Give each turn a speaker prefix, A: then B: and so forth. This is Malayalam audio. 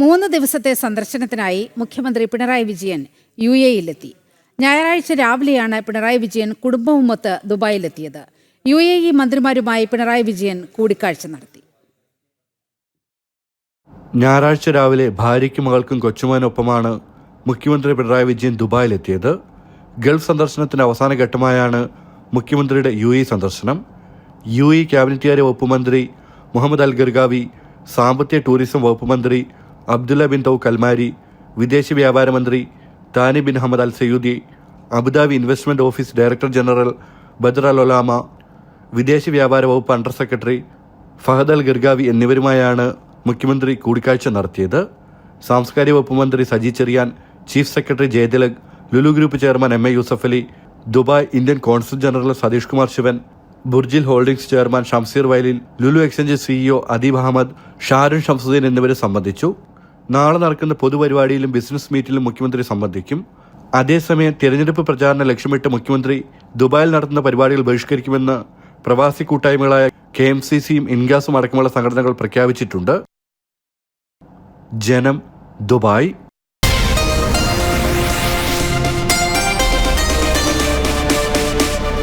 A: മൂന്ന് ദിവസത്തെ സന്ദർശനത്തിനായി മുഖ്യമന്ത്രി പിണറായി വിജയൻ യു എയിലെത്തി ഞായറാഴ്ച രാവിലെയാണ് പിണറായി വിജയൻ കുടുംബവുമൊത്ത് ദുബായിലെത്തിയത്. യു എ ഇ മന്ത്രിമാരുമായി പിണറായി വിജയൻ കൂടിക്കാഴ്ച നടത്തി.
B: ഞായറാഴ്ച രാവിലെ ഭാര്യയ്ക്കും മകൾക്കും കൊച്ചുമോനൊപ്പമാണ് മുഖ്യമന്ത്രി പിണറായി വിജയൻ ദുബായിലെത്തിയത്. ഗൾഫ് സന്ദർശനത്തിന്റെ അവസാന ഘട്ടമായാണ് മുഖ്യമന്ത്രിയുടെ യു എ സന്ദർശനം. യു എ ക്യാബിനറ്റ് കാര്യ വകുപ്പ് മന്ത്രി മുഹമ്മദ് അൽ ഗർഗാവി സാമ്പത്തിക ടൂറിസം വകുപ്പ് മന്ത്രി അബ്ദുള്ള ബിൻ തൗ കൽമാരി വിദേശ വ്യാപാര മന്ത്രി Thani bin Hamad Al Zeyoudi Abu Dhabi investment office director general Badr Al Olama വിദേശ വ്യാപാര വകുപ്പ് under secretary Fahad Al Gergawi എന്നിവരുമായാണ് മുഖ്യമന്ത്രി കൂടിക്കാഴ്ച നടത്തിയത്. സാംസ്കാരിക വകുപ്പ് മന്ത്രി Saji Cherian chief secretary Jayathilak Lulu group chairman M A Yusuff Ali Dubai Indian consul general Satheesh Kumar Sivan Burjeel holdings chairman Shamsheer Vayalil Lulu exchange CEO Adeeb Ahammed Sharun Shamsudeen എന്നിവരെ സംബന്ധിച്ചു. നാളെ നടക്കുന്ന പൊതുപരിപാടിയിലും ബിസിനസ് മീറ്റിലും മുഖ്യമന്ത്രി സംബന്ധിക്കും. അതേസമയം തിരഞ്ഞെടുപ്പ് പ്രചാരണം ലക്ഷ്യമിട്ട് മുഖ്യമന്ത്രി ദുബായിൽ നടത്തുന്ന പരിപാടികൾ ബഹിഷ്കരിക്കുമെന്ന് പ്രവാസി കൂട്ടായ്മകളായ കെ എം സി സിയും ഇൻഗാസും അടക്കമുള്ള സംഘടനകൾ പ്രഖ്യാപിച്ചിട്ടുണ്ട്. ജനം ദുബായ്.